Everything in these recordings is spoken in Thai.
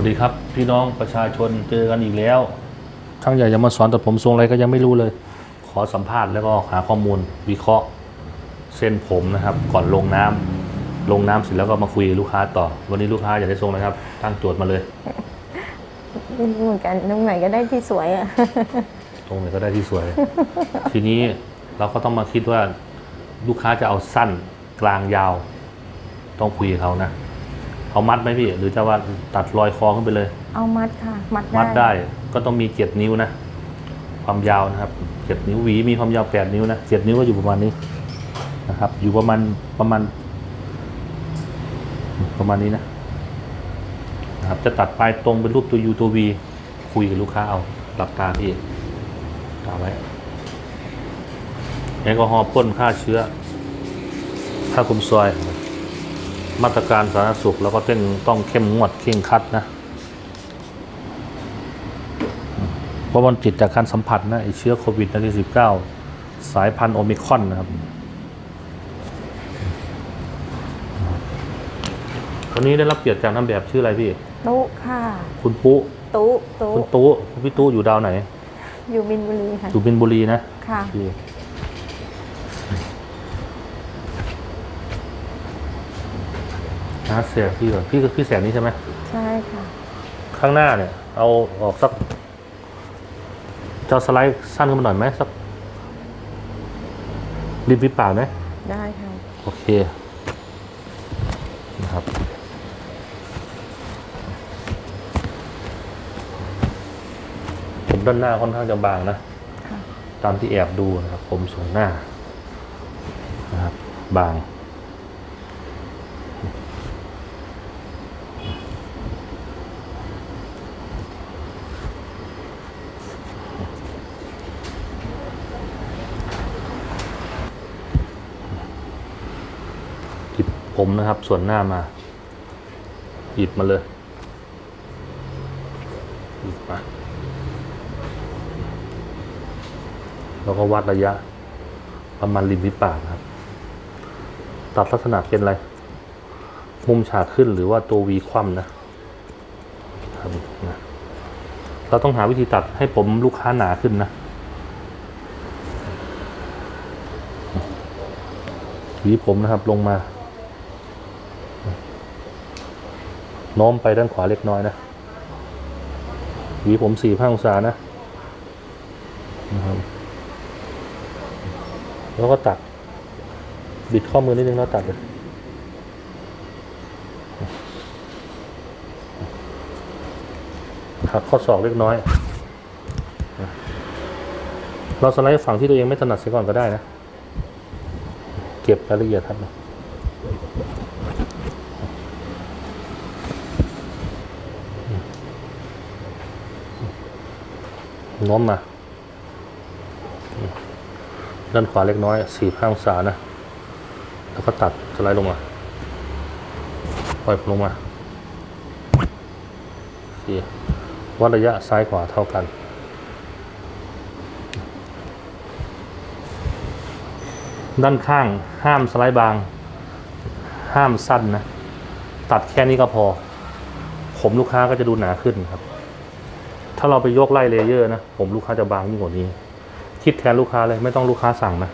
วัสดีครับ พี่น้องประชาชนเจอกันอีกแล้ว ช่างใหญ่จะมาสอนตัดผมทรงอะไรก็ยังไม่รู้เลย ขอสัมภาษณ์แล้วก็หาข้อมูลวิเคราะห์เส้นผมนะครับ ก่อนลงน้ำลงน้ำเสร็จแล้วก็มาคุยกับลูกค้าต่อ วันนี้ลูกค้าอยากได้ทรงนะครับ ตั้งโจทย์มาเลยไม่รู้เหมือนกันตรงไหนก็ได้ที่สวยอะตรงไหนก็ได้ที่สวย ทีนี้เราก็ต้องมาคิดว่าลูกค้าจะเอาสั้นกลางยาว ต้องคุยกับเขานะ เอามัดไหมพี่หรือจะว่าตัดรอยคอขึ้นไปเลย เอามัดค่ะ มัดได้มัดได้ก็ต้องมีเจ็ดนิ้วนะ ความยาวนะครับเจ็ดนิ้วหวีมีความยาวแปดนิ้วนะเจ็ดนิ้วก็อยู่ประมาณนี้นะครับ อยู่ประมาณประมาณ ประมาณนี้นะนะครับจะตัดปลายตรงเป็นรูปตัวยูตัววีคุยกับลูกค้าเอาหลับตาพี่ตาไว้แอลกอฮอล์พ่นฆ่าเชื้อฆ่าคุมซอย มาตรการสาธารณสุขแล้วก็เต้นต้องเข้มงวดเคร่งครัดนะเพราะมันติดจากการสัมผัสนะไอเชื้อโควิด -19 สายพันธุ์โอมิครอนนะครับวันนี้ได้รับเกียรติจากนางแบบชื่ออะไรพี่ตุ๊ค่ะ คุณปุ๊ตุ๊ตุ๊คุณตู้คุณพี่ตู้อยู่ดาวไหน อยู่บินบุรีค่ะอยู่บินบุรีนะ ค่ะ พี่นะเสียพี่ก่อนพี่พี่แสนนี้ใช่ไหมใช่ค่ะ ข้างหน้าเนี่ย เอาออกสักจะเอาสไลด์สั้นขึ้นมาหน่อยไหมสักริมฝีปากไหมได้ค่ะ โอเคนะครับผมด้านหน้าค่อนข้างจะบางนะค่ะตามที่แอบดูนะครับ ผมส่งหน้านะครับบาง ผมนะครับ ส่วนหน้ามา หยิบมาเลย หยิบมา แล้วก็วัดระยะ ประมาณริมฝีปากครับ ตัดลักษณะเป็นอะไร มุมฉากขึ้นหรือว่าตัววีคว่ำนะครับนะเราต้องหาวิธีตัดให้ผมลูกค้าหนาขึ้นนะหวีผมนะครับลงมา โน้มไปด้านขวาเล็กน้อยนะหวีผมสี่ห้าองศานะนะครับแล้วก็ตัด บิดข้อมือนิดนึงแล้วตัดเลยหักข้อศอกเล็กน้อย เราสไลด์ฝั่งที่ตัวเองไม่ถนัดเสียก่อนก็ได้นะ เก็บรายละเอียดครับ โน้มมา ด้านขวาเล็กน้อยสี่ห้าองศานะ แล้วก็ตัดสไลด์ลงมา ปล่อยลงมาโอเควัดระยะซ้ายขวาเท่ากันด้านข้างห้ามสไลด์บาง ห้ามสั้นนะ ตัดแค่นี้ก็พอ ผมลูกค้าก็จะดูหนาขึ้นครับ ถ้าเราไปยกไล่เลเยอร์นะ ผมลูกค้าจะบางยิ่งกว่านี้ คิดแทนลูกค้าเลยไม่ต้องลูกค้าสั่งนะ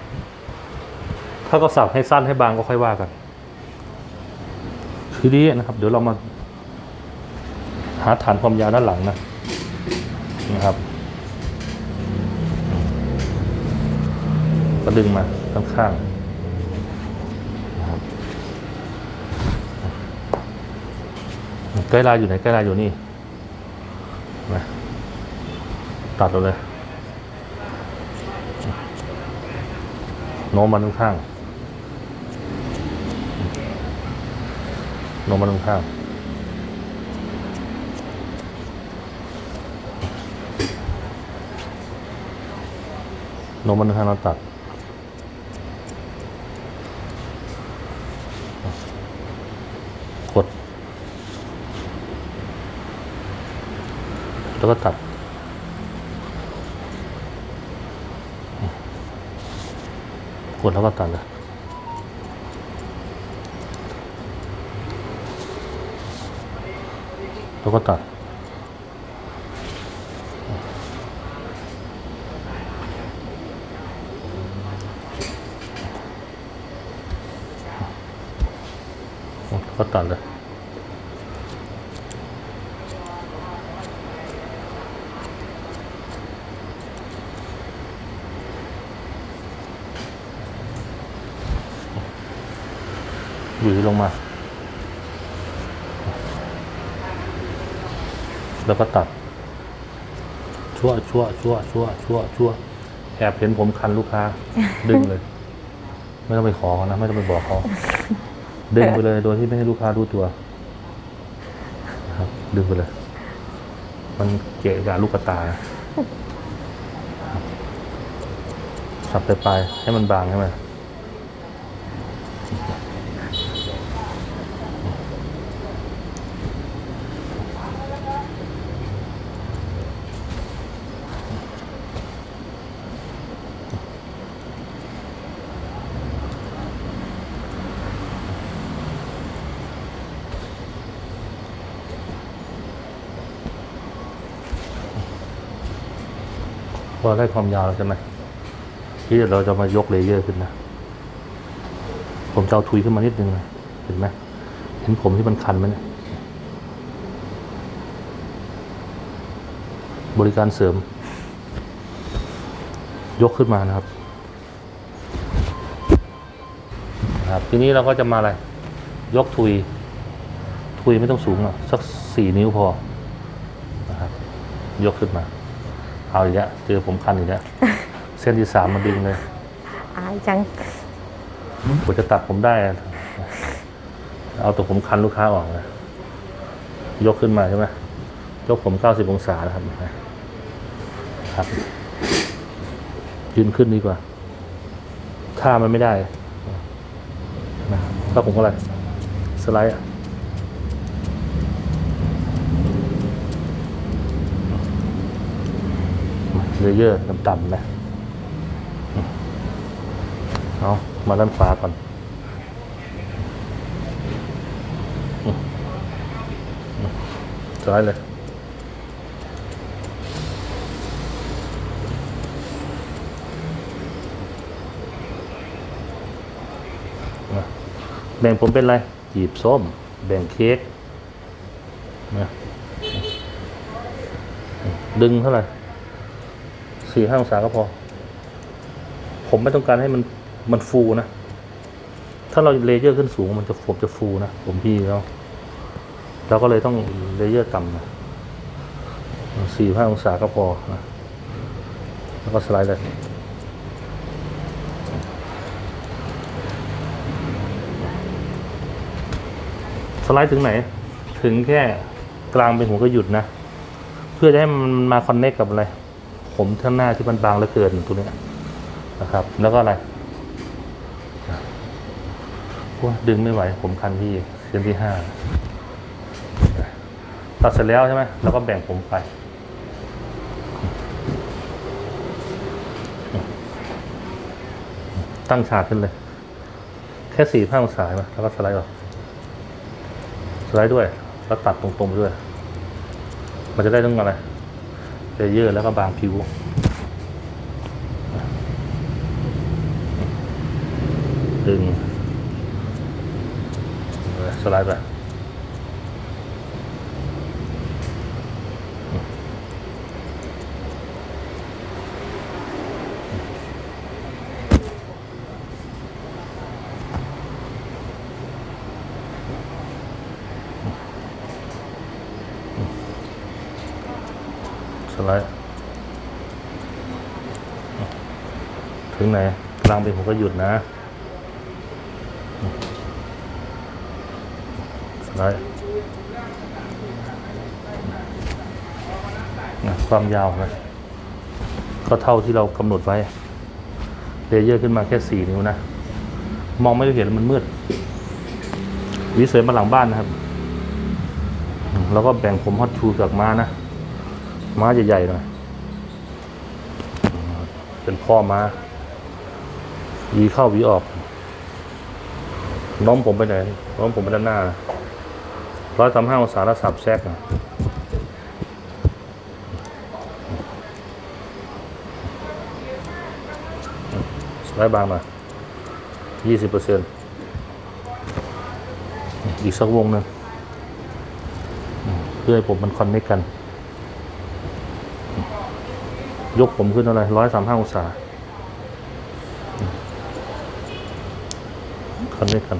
ถ้าก็สั่งให้สั้นให้บางก็ค่อยว่ากัน ทีนี้นะครับ เดี๋ยวเรามา หาฐานความยาวด้านหลังนะนะครับก็ดึงมาข้างๆนะครับใกล้ลายอยู่ไหนใกล้ลายอยู่นี่มา ตัดเราเลยโน้มมาข้างโน้มมาข้างโน้มมาข้างๆแล้วตัดกดแล้วก็ตัด คุณแล้วก็ตัดเลยแล้วก็ตัดก็ตัดเลย หวีลงมา แล้วก็ตัด ชั่วชั่วชั่วชั่วชั่วชั่วแอบเห็นผมคันลูกค้า ดึงเลย ไม่ต้องไปขอเขานะไม่ต้องไปบอกเขาดึงไปเลยโดยที่ไม่ให้ลูกค้ารู้ตัวนะครับ ดึงไปเลย มันเกะกะลูกกระตาสับไปปลายๆให้มันบางใช่ไหม พอได้ความยาวแล้วใช่ไหมที่เราจะมายกเลเยอร์ขึ้นนะ ผมจะเอาทุยขึ้นมานิดนึงนะเห็นไหมเห็นผมที่มันคันไหมเนี่ยบริการเสริม ยกขึ้นมานะครับครับทีนี้เราก็จะมาอะไร ยกทุย ทุยไม่ต้องสูงอะสักสี่นิ้วพอนะครับยกขึ้นมา เอาอีกแล้วเจอผมคันอีกแล้วเส้นที่สามมาดึงเลย อายจังกว่าจะตัดผมได้อะเอาตัวผมคันลูกค้าออกนะ ยกขึ้นมาใช่ไหมยกผมเก้าสิบองศานะครับ ครับ ยืนขึ้นดีกว่าท่ามันไม่ได้นะแล้วผมก็อะไร สไลด์อะ เยอร์ต่ำๆนะเอามาด้านขวาก่อนซ้ายเลยแบ่งผมเป็นอะไรจีบส้ม แบ่งเค้กนะดึงเท่าไหร่ สี่ห้าองศาก็พอ ผมไม่ต้องการให้มันมันฟูนะ ถ้าเราเลเยอร์ขึ้นสูงมันจะผมจะฟูนะ ผมพี่แล้วเราก็เลยต้องเลเยอร์ต่ำนะสี่ห้าองศาก็พอนะแล้วก็สไลด์เลยสไลด์ถึงไหน ถึงแค่กลางเป็นหัวก็หยุดนะ เพื่อจะให้มันมาคอนเนคกับอะไร ผมข้างหน้าที่มันบางเหลือเกินตัวนี้นะครับ แล้วก็อะไรโอ้ยดึงไม่ไหว ผมคันที่เส้นที่ห้าตัดเสร็จแล้วใช่ไหมแล้วก็แบ่งผมไปตั้งฉากขึ้นเลย แค่สี่ห้าองศาใช่ไหมแล้วก็สไลด์ออกสไลด์ด้วย แล้วตัดตรงๆด้วย มันจะได้ต้องอะไร เซเยอร์แล้วก็บางผิวดึงสไลด์ไปสไลด์ถึงไหนก ลางไปผมก็หยุดนะได์นะความยาวนะก็เท่าที่เรากำหนดไว้ เลเยอร์ขึ้นมาแค่สี่นิ้วนะ มองไม่เห็นมันมืด วิเสยมาหลังบ้านนะครับ แล้วก็แบ่งผมฮอตชูกับม้านะ ม้าใหญ่ๆหน่อย เป็นพ่อม้า วีเข้าวีออก น้องผมไปไหนน้องผมไปด้านหน้าร้อยสามห้าองศาแล้วสับแซกนะไลด์บางหน่อยยี่สิบเปอร์เซ็นต์อีกสักวงหนึ่งเพื่อให้ผมมันคอนเนคกัน ยกผมขึ้นอะไรร้อยสามห้าองศา คอนเนคกัน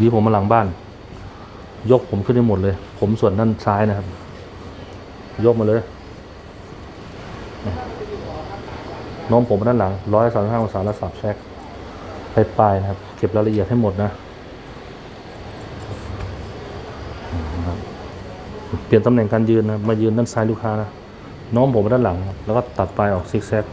ดีผมมาหลังบ้าน ยกผมขึ้นได้หมดเลย ผมส่วนด้านซ้ายนะครับ ยกมาเลย น้มผมมาด้านหลังร้อยสามห้าองศาแล้วสับแทรกไปปลายนะครับ เก็บรายละเอียดให้หมดนะ เปลี่ยนตำแหน่งการยืนนะ มายืนด้านซ้ายลูกค้านะ น้มผมมาด้านหลัง แล้วก็ตัดปลายออกซิกแซก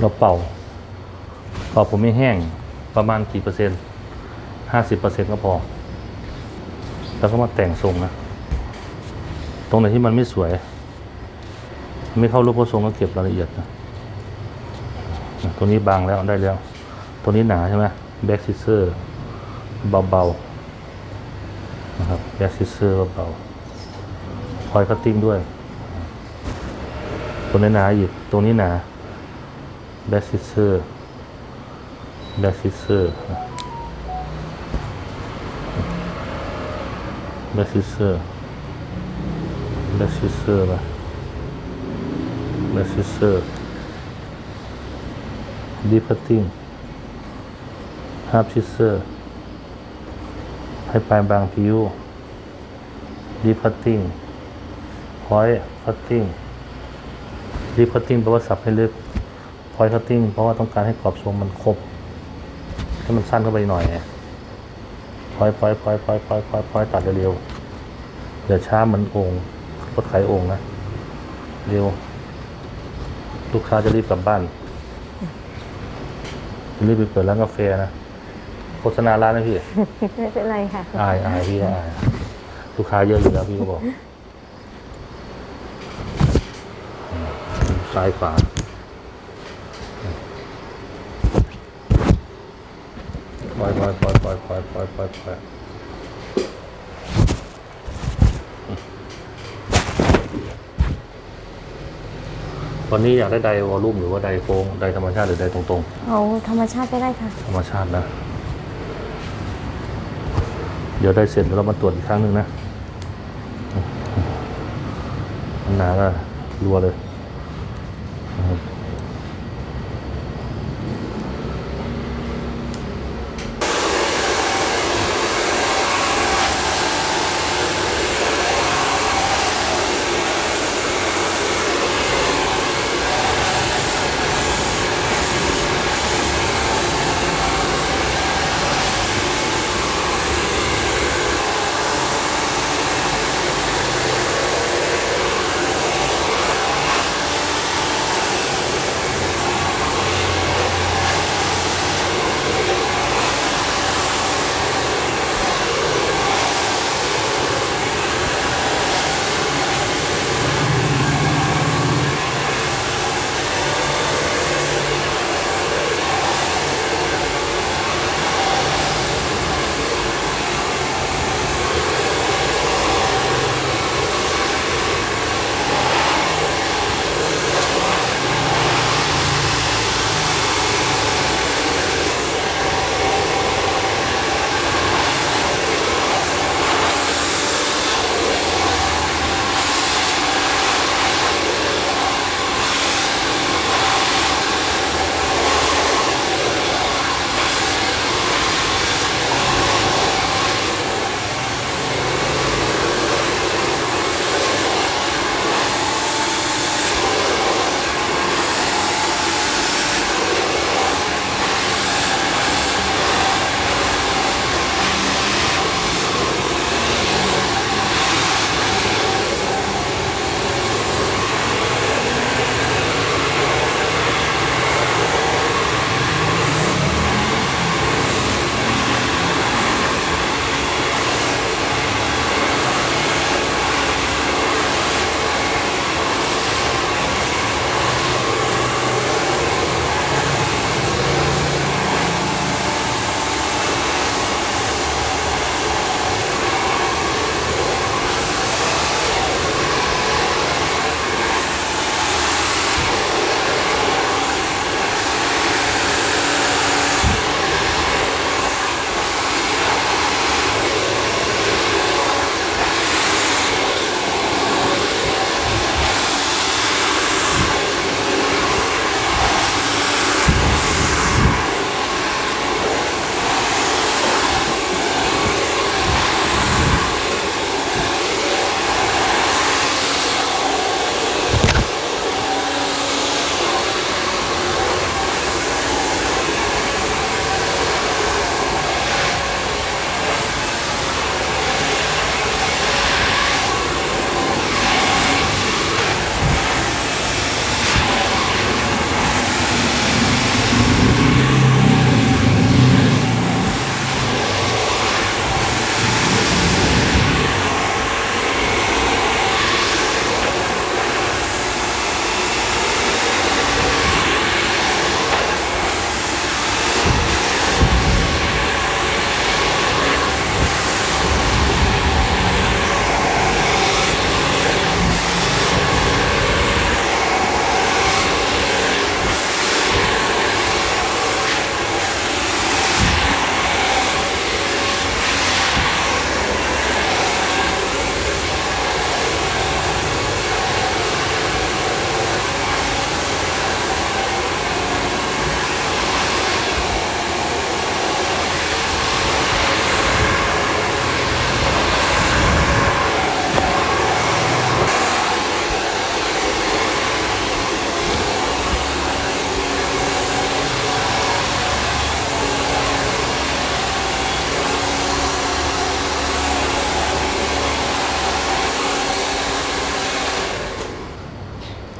เราเป่าเป่าผมไม่แห้งประมาณกี่เปอร์เซ็นต์ห้าสิบเปอร์เซ็นต์ก็พอ แล้วก็มาแต่งทรงนะ ตรงไหนที่มันไม่สวย ไม่เข้ารูปโพสทรงก็เก็บรายละเอียดนะตัวนี้บางแล้วได้แล้ว ตัวนี้หนาใช่ไหมแบ็กซิเซอร์เบาๆนะครับแบ็กซิเซอร์เบาๆคอยคัตติ้งด้วย ตัวนี้หนาอีกตัวนี้หนา แบ็กซิเซอร์แบ็กซิเซอร์แบ็กซิเซอร์แบ็กซิเซอร์มาแบ็กซิเซอร์ดีพัตติ้งฮาร์ปชิเซอร์ให้ปลายบางผิวดีพัตติ้งพอยพัตติ้งดีพัตติ้งแปลว่าสับให้ลึก พอยคัตติ้งเพราะว่าต้องการให้กรอบทรงมันครบให้มันสั้นเข้าไปหน่อยไงพอยพอยพอยพอยพอยพอยพอยตัดเร็วๆอย่าช้าเหมือนโอ่งรถไขโอ่งนะเร็ว ลูกค้าจะรีบกลับบ้านรีบไปเปิดร้านกาแฟนะโฆษณาร้านนะพี่ ไม่เป็นไรค่ะ อายอายพี่อายลูกค้าเยอะอยู่แล้วพี่ก็บอกอืมซ้ายขวา ปล่อยปล่อยปล่อยปล่อยปล่อยปล่อยปล่อยปล่อยวันนี้อยากได้ไดวอลลุ่มหรือว่าไดโค้งไดธรรมชาติหรือไดตรงเอาธรรมชาติก็ได้ค่ะ ๆ ธรรมชาตินะ เดี๋ยวได้เสร็จแล้วเรามาตรวจอีกครั้งหนึ่งนะมันหนาก็รัวเลยนะครับ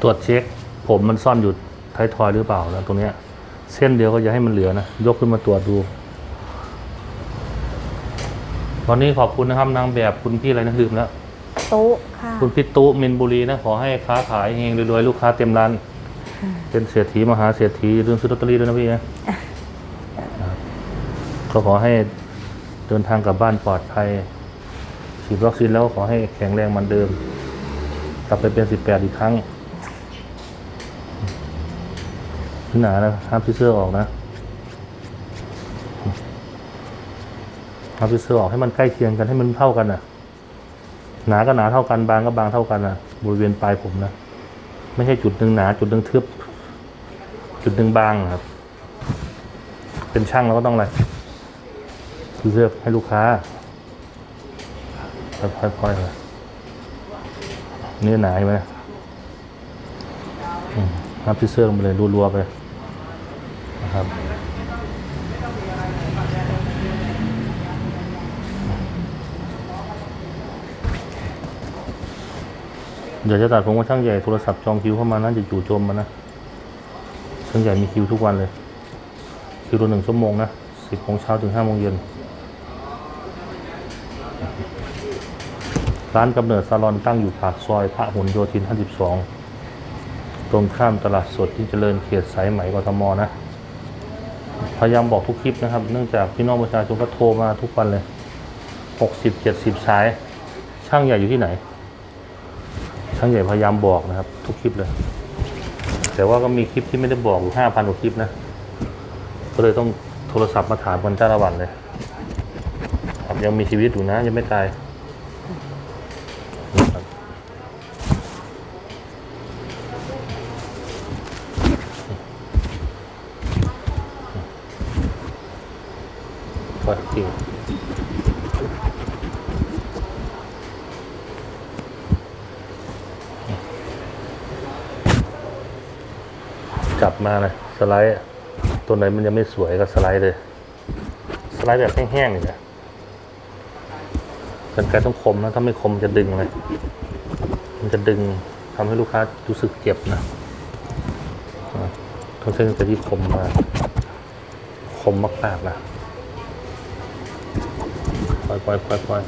รวจเช็ค ผมมันซ่อนอยู่ท้ายทอยหรือเปล่าแล้วตรงเนี้ย เส้นเดียวก็อย่าให้มันเหลือนะ ยกขึ้นมาตรวจดู วันนี้ขอบคุณนะครับนางแบบคุณพี่อะไรนะลืมแล้วตู้ค่ะ คุณพี่ตุมินบุรีนะ ขอให้ค้าขายเฮงรวยๆลูกค้าเต็มร้าน เป็นเศรษฐีมหาเศรษฐีลืมซื้อลอตเตอรี่ด้วยนะพี่นะก็ขอให้เดินทางกลับบ้านปลอดภัยฉีดวัคซีนแล้วก็ขอให้แข็งแรงเหมือนเดิม กลับไปเป็นสิบแปดอีกครั้ง หนานะห้ามซื้อเสื้อออกนะห้ามซื้อเสื้อออกให้มันใกล้เคียงกันให้มันเท่ากันนะหนาก็หนาเท่ากันบางก็บางเท่ากันนะบริเวณปลายผมนะไม่ใช่จุดหนึ่งหนา จุดหนึ่งทึบจุดหนึ่งบางครับ เป็นช่างเราก็ต้องอะไรคือเลือให้ลูกค้าค่อยๆเลยนี่หนาใช่ไหมอืมนับที่เสื้อลงไปเลยรัวๆไป นะครับเดี๋ยวจะตัดผมกับช่างใหญ่โทรศัพท์จองคิวเข้ามานะจะจู่โจมมานะช่างใหญ่มีคิวทุกวันเลย คิวละหนึ่งชั่วโมงนะสิบโมงเช้าถึงห้าโมงเย็นร้านกำเนิดซาลอนตั้งอยู่ปากซอยพระหลโยธิน 52 ตรงข้ามตลาดสดที่เจริญเขตสายไหมกทมนะ พยายามบอกทุกคลิปนะครับ เนื่องจากพี่น้องประชาชนก็โทรมาทุกวันเลย60 70สาย ช่างใหญ่อยู่ที่ไหน ช่างใหญ่พยายามบอกนะครับ ทุกคลิปเลย แต่ว่าก็มีคลิปที่ไม่ได้บอกอยู่ห้าพันกว่าคลิปนะ ก็เลยต้องโทรศัพท์มาถามกันจ้าละวันเลยครับยังมีชีวิตอยู่นะยังไม่ตายนะครับ ก็จริงจับมาเลยสไลด์ตัวไหนมันยังไม่สวยก็สไลด์เลย สไลด์แบบแห้งๆเลยนะกันไกรต้องคมนะถ้าไม่คมจะดึงเลย มันจะดึงทำให้ลูกค้ารู้สึกเจ็บนะต้องใช้กันไกที่คมมาคมมากๆนะ ปล่อยปล่อยปล่อยปล่อย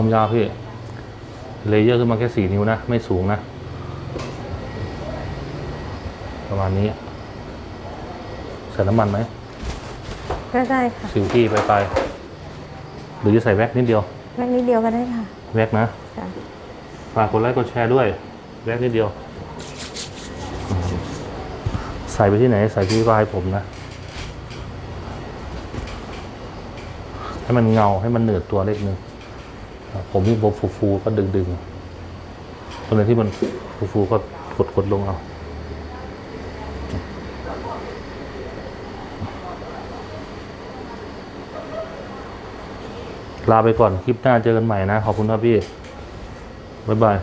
ความยาวพี่ เลเยอร์ขึ้นมาแค่สี่นิ้วนะ ไม่สูงนะ ประมาณนี้ใส่น้ำมันไหมก็ได้ค่ะซิลกี้ไปไปๆหรือจะใส่แว็กนิดเดียวแค่นิดเดียวก็ได้ค่ะ แว็กนะค่ะฝากกดไลค์กดแชร์ด้วย แว็กนิดเดียวอืมใส่ไปที่ไหน ใส่ที่ปลายผมนะ ให้มันเงาให้มันเหนืดตัวเล็กนึงอะ ผมที่บฟูฟูๆก็ดึงดึงๆตรงไหนที่มันฟูฟูๆก็กดกดลงเอาลาไปก่อน คลิปหน้าเจอกันใหม่นะ ขอบคุณครับพี่ บ๊ายบาย